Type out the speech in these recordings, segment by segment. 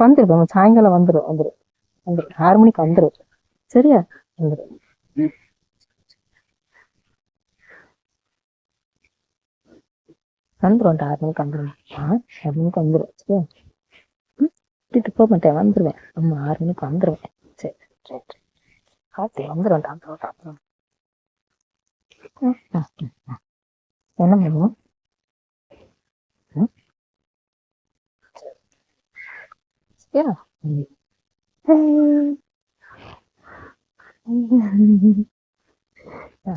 வந்துடும் சாயங்காலம் வந்துடும் வந்துடும் வந்துடும் ஆறு மணிக்கு வந்துடும் சரியா? வந்துடும் வந்துடும் ஆறு மணிக்கு வந்துடும் ஆறு மணிக்கு வந்துடும் சரியா? விட்டுட்டு போக மாட்டேன் வந்துடுவேன் அம்மா ஆறு மணிக்கு வந்துடுவேன் சரி சரி காத்து வந்துடும் வந்துடும் என்ன பண்ணுவோம் ம் சரி சரியா ம் ஆ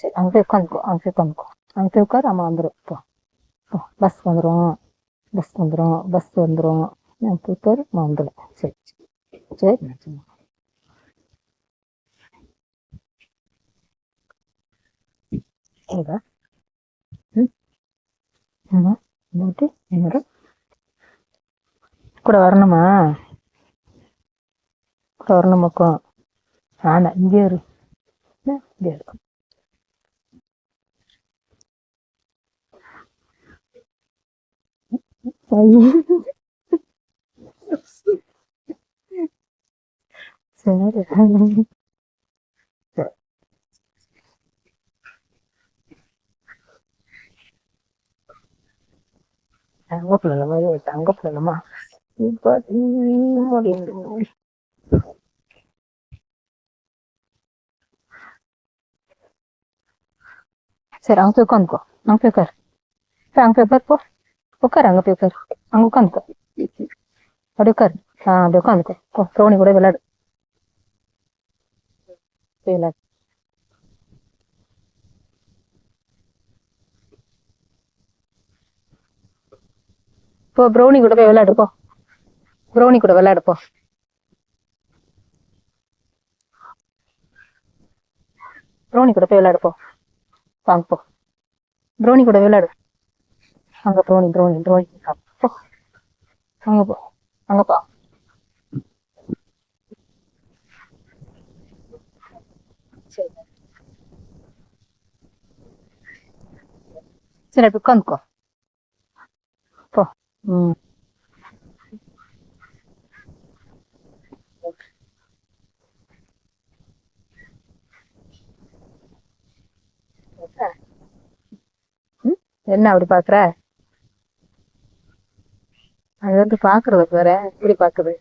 சரி அங்கே போய் உட்காந்துக்கோ அங்கே போய் உட்காந்துக்கோ அங்கே போய் உட்காரு அம்மா வந்துடும் போ போ பஸ் வந்துடும் பஸ் வந்துடும் பஸ் வந்துடும் அங்கே போய் உட்காரு அம்மா வந்துடும் சரி சரி சரி ஏதா ம் ம் என்னோட கூட வரணுமா கூட வரணுமாக்கும் ஆனா இங்கே இரு இங்கே இரு சரி சரி. தங்க பிள்ளைமா தங்க பிள்ளைமா இப்ப முடியுது சரி அங்க போய் உட்காந்துக்கோ அங்க போய் உட்காரு போய் அங்க போய் உட்காரு போ உட்காரு அங்க போய் உட்காரு அங்க உட்காந்துக்கோ அப்படி உட்காரு ஆ அப்படி உட்காந்துக்கோ இப்போ கூட போய் ப்ரௌனி கூட போய் விளையாடுப்போம் ப்ரௌனி கூட விளையாடுப்போம் போ. ப்ரௌனி கூட போய் விளையாடு வாங்க போ. ப்ரௌனி கூட விளையாடு. அங்க ப்ரௌனி ப்ரௌனி ப்ரௌனி போ. அங்க போ. அங்க போ. சரி. சரி அப்படி உட்காந்துக்கோ. என்ன அப்படி பாக்குற? அது வந்து பாக்குறது வேற. எப்படி பாக்குது?